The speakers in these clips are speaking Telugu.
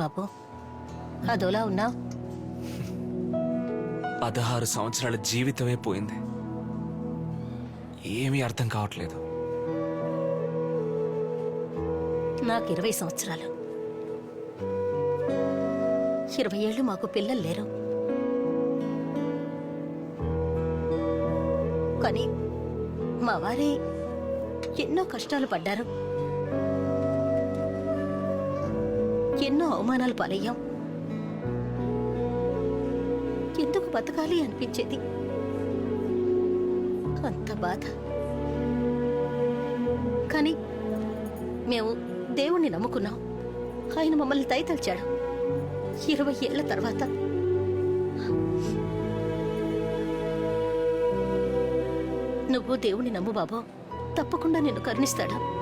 బాబు. అదోలా ఉన్నావు? పదహారు సంవత్సరాల జీవితమే పోయింది. ఏమీ అర్థం కావట్లేదు. నాకు ఇరవై సంవత్సరాలు. ఇరవై ఏళ్ళు మాకు పిల్లలు లేరు. కానీ మా వారి ఎన్నో కష్టాలు పడ్డారు. ఎన్నో అవమానాలు పాలయ్యాం. ఎందుకు బతకాలి అనిపించేది? అంత బాధ. కానీ మేము దేవుణ్ణి నమ్ముకున్నాం. ఆయన మమ్మల్ని దయతలిచాడు ఇరవై ఏళ్ళ తర్వాత. నువ్వు దేవుణ్ణి నమ్ము బాబో. తప్పకుండా నిన్ను కరుణిస్తాడా.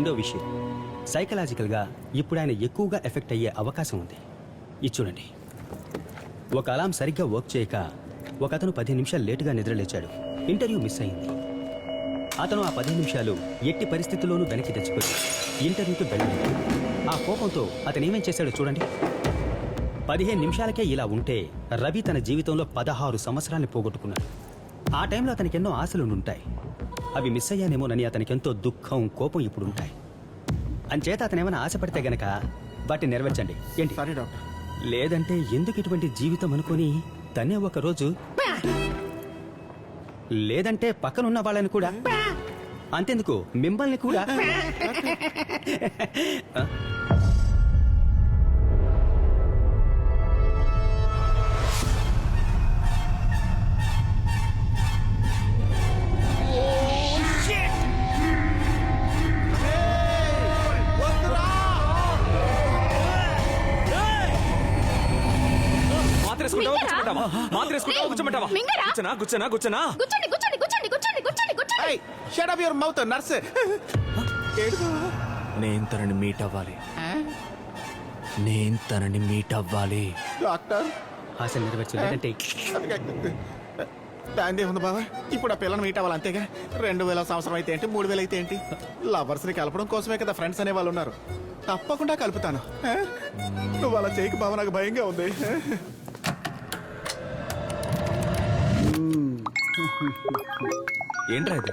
రెండో విషయం. సైకలాజికల్గా ఇప్పుడు ఆయన ఎక్కువగా ఎఫెక్ట్ అయ్యే అవకాశం ఉంది. ఇది చూడండి. ఒక అలాం సరిగ్గా వర్క్ చేయక ఒక అతను పది నిమిషాలు లేటుగా నిద్రలేచాడు. ఇంటర్వ్యూ మిస్ అయింది. అతను ఆ పది నిమిషాలు ఎట్టి పరిస్థితుల్లోనూ వెనక్కి తెచ్చుకొని ఇంటర్వ్యూకి వెళ్ళలేదు. ఆ కోపంతో అతను ఏమేం చేశాడో చూడండి. పదిహేను నిమిషాలకే ఇలా ఉంటే రవి తన జీవితంలో పదహారు సంవత్సరాల్ని పోగొట్టుకున్నాడు. ఆ టైంలో అతనికి ఎన్నో ఆశలు ఉంటాయి అవి మిస్ అయ్యానేమోనని అతనికి ఎంతో దుఃఖం కోపం ఇప్పుడు ఉంటాయి. అంచేత అతను ఏమైనా ఆశపడితే గనక వాటిని నెరవేర్చండి. ఏంటి? సారీ డాక్టర్ లేదంటే ఎందుకు ఇటువంటి జీవితం అనుకొని తనే ఒక రోజు లేదంటే పక్కనున్న వాళ్ళని కూడా అంతెందుకు? మిమ్మల్ని కూడా? మాత్రేసుకుంటావా కూర్చోమంటావా మాత్రేసుకుంటావా కూర్చోమంటావా మింగరా? కూర్చోనా కూర్చోనా కూర్చోనా? కూర్చోండి కూర్చోండి కూర్చోండి కూర్చోండి కూర్చోండి కూర్చోండి. Shut up your mouth nurse నేను తనని మీట్ అవ్వాలి. నేను తనని మీట్ అవ్వాలి. డాక్టర్. ఆశ నెరవేర్చు లేదంటే దాందే ఉంది బాబా ఇప్పుడు ఆ పిల్లని మీట్ అవ్వాలి అంతేగా? రెండు వేల సంవత్సరం అయితే ఏంటి? మూడు వేలు అయితే ఏంటి? లవర్స్ని కలపడం కోసమే కదా ఫ్రెండ్స్ అనే వాళ్ళు ఉన్నారు. తప్పకుండా కలుపుతాను. ఆ? నువ్వు అలా చేయకు బాబా నాకు భయంగా ఉంది. ఏంట్రా ఇది?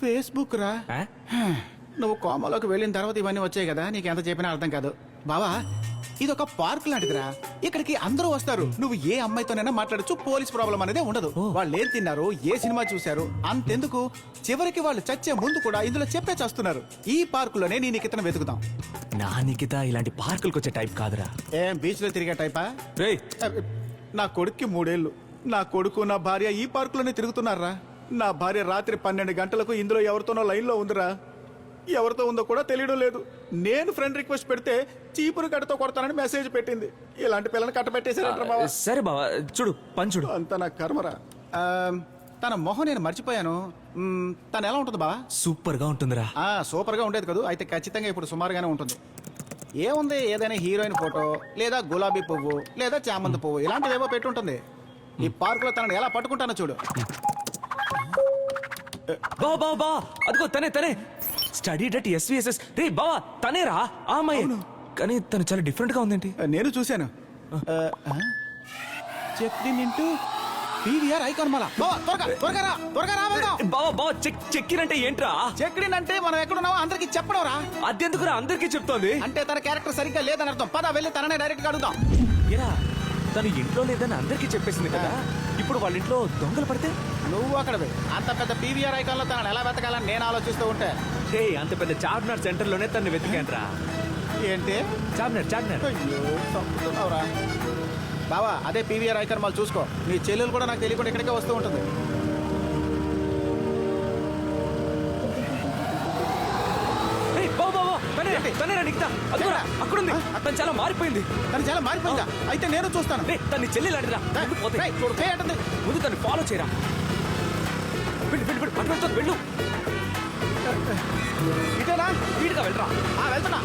ఫేస్బుక్ రా. ఆ? నువ్వు కోమలోకి వెళ్ళిన తర్వాత ఇవన్నీ వచ్చాయి కదా నీకు ఎంత చెప్పినా అర్థం కాదు. బావా ఇది ఒక పార్క్ లాంటిదిరా. ఇక్కడికి అందరూ వస్తారు. నువ్వు ఏ అమ్మాయితోనైనా మాట్లాడచ్చు పోలీస్ ప్రాబ్లం అనేది ఉండదు. వాళ్ళు ఏం తిన్నారు ఏ సినిమా చూశారు అంతెందుకు? చివరికి వాళ్ళు చచ్చే ముందు కూడా ఇందులో చెప్పే చేస్తున్నారు. ఈ పార్కులోనే నేను ఇతను వెతుకుతాం నా నిఖిత ఇలాంటి పార్కులకు వచ్చే టైప్ కాదురా. ఏం బీచ్లో తిరిగే టైపా? రేయ్. నా కొడుక్కి మూడేళ్ళు నా కొడుకు నా భార్య ఈ పార్కులోనే తిరుగుతున్నారా? నా భార్య రాత్రి పన్నెండు గంటలకు ఇందులో ఎవరితోనో లైన్లో ఉందిరా. ఎవరితో ఉందో కూడా తెలియడం లేదు. నేను ఫ్రెండ్ రిక్వెస్ట్ పెడితే చీపురు గడతో కొడతానని మెసేజ్ పెట్టింది. ఇలాంటి పిల్లని కట్టబెట్టేశారంట బావా. సరే బావా చూడు పని చూడు. అంత నా కర్మరా. ఆ, తన మొహం నేను మర్చిపోయాను. మ్, తను ఎలా ఉంటుంది బావా? సూపర్గా ఉంటుందిరా. ఆ సూపర్గా ఉండేది కదా. అయితే ఖచ్చితంగా ఇప్పుడు సుమారుగానే ఉంటుంది. ఏముంది? ఏదైనా హీరోయిన్ ఫోటో లేదా గులాబీ పువ్వు లేదా చామంతి పువ్వు ఇలాంటివి ఏవో పెట్టుంటుంది. ఈ పార్క్లో తనని ఎలా పట్టుకుంటానో చూడు. బావా బావా బావా అదిగో తనే తనే. స్టడీ డట్ ఎస్విఎస్ఎస్ రే బావా తనేరా? ఆ అమ్మాయి. కానీ తను చాలా డిఫరెంట్గా ఉందేంటి? నేను చూశాను. ఇంటూ పీవీఆర్ ఐకాన్ మళ్ళా బావా, త్వరగా త్వరగా రా త్వరగా రా వెళ్దాం. బావా బావా చెక్ చెక్కినంటే ఏంట్రా? చెక్ అంటే మనం ఎక్కడున్నామో అందరికి చెప్పడం రా. అదెందుకురా అందరికీ చెప్తోంది? అంటే తన క్యారెక్టర్ సరిగ్గా లేదని అర్థం. పద వెళ్ళి తననే డైరెక్ట్గా అడుగుదాం. ఏరా తను ఇంట్లో లేదని అందరికీ చెప్పేసింది కదా? ఇప్పుడు వాళ్ళ ఇంట్లో దొంగలు పడితే? నువ్వు అక్కడవే అంత పెద్ద పీవీఆర్ ఐకాన్లో తనని ఎలా వెతకాలని నేను ఆలోచిస్తూ ఉంటే. హే అంత పెద్ద చార్మినార్ సెంటర్లోనే తను వెతికాన్రా. ఏంటి? చార్మినార్ చార్మినార్. అయ్యో బావా అదే పీవీఆర్ ఐకాన్ మళ్ళీ చూసుకో. నీ చెల్లెలు కూడా నాకు తెలియకుండా ఇక్కడికే వస్తూ ఉంటుంది. బావా బావా తనే చాలా మారిపోయింది. తను చాలా మారిపోయిందా? అయితే నేను చూస్తాను. తన్ని చెల్లి లాంటిరా ముందు తను ఫాలో చేయరా. వెళ్ళు వెళ్ళు వెళ్ళు వెళ్తుంది వెళ్ళు. ఇటేనా స్పీడ్గా వెళ్ళరా. ఆ, వెళ్తున్నా.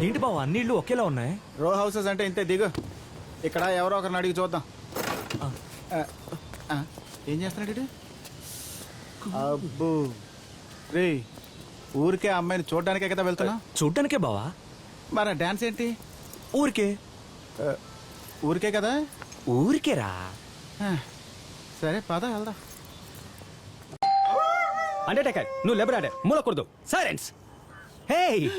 ఏంటి బావ అన్ని ఇళ్ళు ఒకేలా ఉన్నాయి? రో హౌసెస్ అంటే ఇంతే దిగు. ఇక్కడ ఎవరో ఒకరిని అడిగి చూద్దాం. ఆ, ఆ, ఏం చేస్తున్నాడు ఈడు? అబ్బో. రే ఊరికే ఆ అమ్మాయిని చూడడానికే కదా వెళ్తున్నా చూడ్డానికే బావా? మరి డాన్స్ ఏంటి? ఊరికే. ఆ, ఊరికే కదా? ఊరికేరా? ఆ, సరే పద వెళ్దాం. అండర్టేకర్ నువ్వు లెబరాడే మూలకూడదు. సైలెన్స్. హే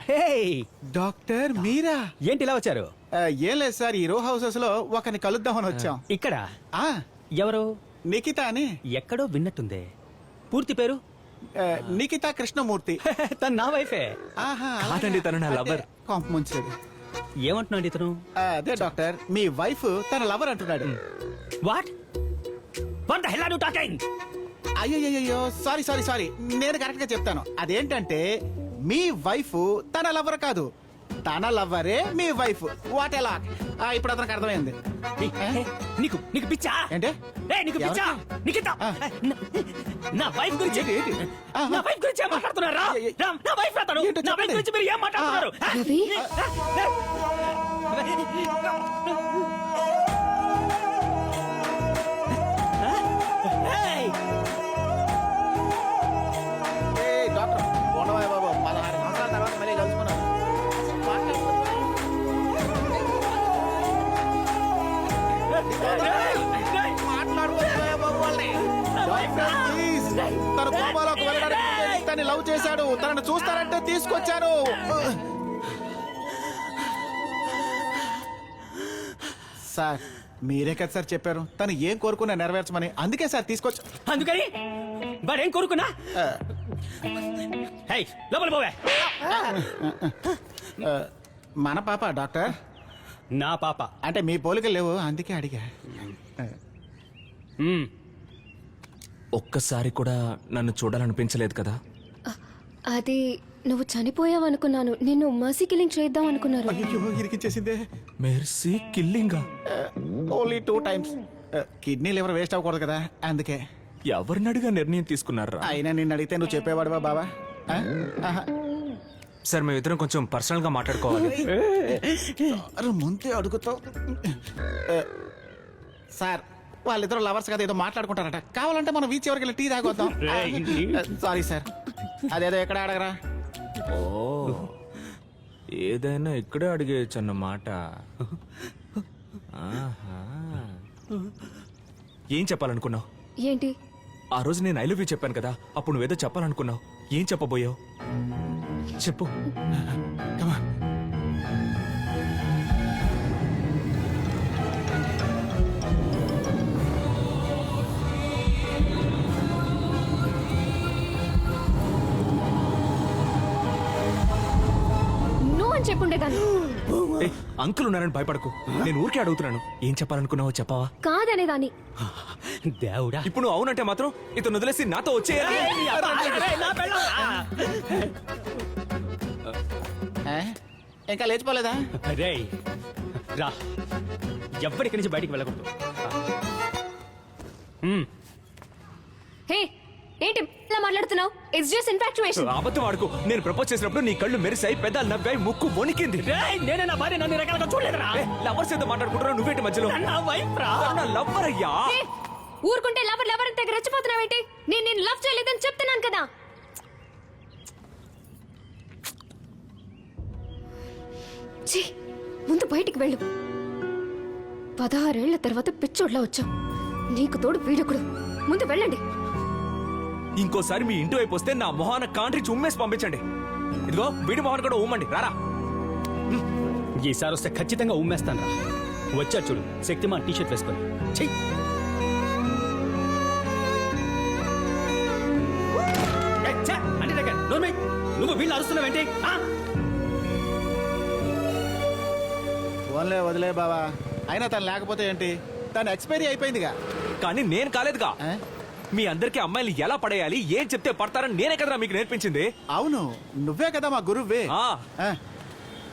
హే డాక్టర్ మీరా? ఏంటి ఇలా వచ్చారు? ఆ, ఏం లేదు సార్ ఈ రో హౌసెస్లో ఒకరిని కలుద్దామని వచ్చాం. ఇక్కడ? ఆ. ఎవరు? నిఖిత అని. ఎక్కడో విన్నట్టుందే. పూర్తి పేరు? ఆ, నిఖిత కృష్ణమూర్తి. తన నా వైఫే. ఆహా కాదండి, తను నా lover. కొంప ముంచేది. ఏమంటున్నాడు ఇతను? అదే డాక్టర్ మీ వైఫ్ తన లవర్ అంటున్నాడు. What what the hell are you talking అయ్యో సారీ సారీ సారీ. నేను కరెక్ట్గా చెప్తాను. అదేంటంటే మీ వైఫ్ తన లవర్ కాదు తన లవ్వరే మీ వైఫ్ వాట్ ఎలా ఇప్పుడు అతనికి అర్థమైంది నీకు నీకు పిచ్చా ఏంటి? ఏ నీకు పిచ్చా ఆ. నా- వైఫ్ గురించి నా వైఫ్ గురించి ఏం మాట్లాడుతున్నారా నా వైఫ్ అతను నా వైఫ్. గురించి మీరు ఏం మాట్లాడుతున్నారు చూస్తారంటే తీసుకొచ్చాను. సార్ మీరే కదా సార్ చెప్పారు. తను ఏం కోరుకున్నా నెరవేర్చమని అందుకే సార్ తీసుకొచ్చా అందుకని? వాడేం కోరుకున్నా? హై లోపల పోవే. మన పాప డాక్టర్? నా పాప. అంటే మీ పోలికలు లేవు అందుకే అడిగా. ఒక్కసారి కూడా నన్ను చూడాలనిపించలేదు కదా? అది నువ్వు చనిపోయావనుకున్నాను. నిన్ను మసీ కిల్లింగ్ చేద్దాం అనుకున్నారు. అయ్యో ఇరికించేసిందే mercy కిల్లింగా only two times kidney liver waste అవ్వకూడదు కదా అందుకే. ఎవరినడిగా నిర్ణయం తీసుకున్నారా? అయినా నిన్ను అడిగితే నువ్వు చెప్పేవాడువా బాబా. సార్ మేమిద్దరం కొంచెం పర్సనల్గా మాట్లాడుకోవాలి. అరే ముందే అడుగుతావు. ఆ, సార్ వాళ్ళిద్దరు లవర్స్ కదా ఏదో మాట్లాడుకుంటారట. కావాలంటే మనం వీచ్ ఎవరికి వెళ్ళి టీ తాగొద్దాం. Sorry sir. అదేదో ఎక్కడ అడగరా? ఓ ఏదైనా ఇక్కడే అడిగేయచ్చు అన్నమాట ఆహా. ఏం చెప్పాలనుకున్నావు? ఏంటి? ఆ రోజు నేను ఐ లవ్ యూ చెప్పాను కదా అప్పుడు నువ్వేదో చెప్పాలనుకున్నావు. ఏం చెప్పబోయావు? చెప్పు. Come on. ఏ అంకుల్ ఉన్నారని భయపడకు. నేను ఊరికే అడుగుతున్నాను. ఏం చెప్పాలనుకున్నావో చెప్పవా? కాదనేదాన్ని. దేవుడా. ఇప్పుడు నువ్వు అవునంటే మాత్రం ఇతను వదిలేసి నాతో వచ్చేయాలి. ఆ? ఇంకా లేచిపోలేదా? రేయ్ రా. ఎవ్వరికి నుంచి బయటికి వెళ్ళకూడదు. హే ఏంటి? ఇలా మాట్లాడుతున్నావు? ఇట్స్ జస్ట్ ఇన్ఫాక్చుయేషన్ అబద్ధం ఆడుకు. నేను ప్రపోజ్ చేసినప్పుడు నీ కళ్ళు మెరిసాయి పెదాలు నవ్వాయి ముక్కు వణికింది. రేయ్ నేనే నా భార్య నన్ను రకాలుగా చూడలేదురా. లవర్స్ ఏదో మాట్లాడుకుంటున్నావు నువ్వేంటి మధ్యలో? నా వైఫ్ రా నా లవ్వర్ అయ్యా? ఊరుకుంటే లవర్ లవర్ అంతే రెచ్చిపోతున్నావేంటి నేను నేను లవ్ చేయలేదని చెప్తున్నాను కదా. ఛీ, ముందు బయటికి వెళ్ళు. పదహారేళ్ళ తర్వాత పిచ్చోడ్లా వచ్చావు. నీకు తోడు వీడకుడు. ముందు వెళ్ళండి. ఇంకోసారి మీ ఇంటి వైపు వస్తే నా మొహాన కాంట్రీ ఉమ్మేసి పంపించండి. ఇదిగో వీడి మొహాన్ కూడా ఉమ్మండి రారా. ఈసారి వస్తే ఖచ్చితంగా ఉమ్మేస్తాను రా. వచ్చా చూడు శక్తిమాన్ టీషర్ట్ వేసుకొని. చెయ్యి నువ్వు వీళ్ళు అరుస్తున్నావేంటి ఆ? ఓన్లే వదిలే బావా. అయినా తను లేకపోతే ఏంటి? తను ఎక్స్పైరీ అయిపోయిందిగా. కానీ నేను కాలేదుగా? మీ అందరికి అమ్మాయిలు ఎలా పడేయాలి ఏం చెప్తే పడతారని నేనే కదరా మీకు నేర్పించింది. అవును నువ్వే కదా మా గురువే. ఆ. ఆ,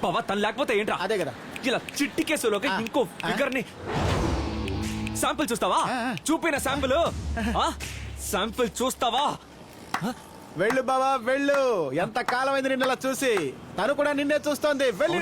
పవా తను లేకపోతే ఏంట్రా? అదే కదా. ఇలా చిట్టి కేసులోకి ఆ, ఇంకో. ఫిగర్ని శాంపిల్ చూస్తావా? ఆ, ఆ. చూపిన శాంపిల్. శాంపిల్ చూస్తావా? వెళ్ళు బావా వెళ్ళు. ఎంత కాలమైంది నిన్నలా చూసి? తను కూడా నిన్నే చూస్తోంది. వెళ్ళి.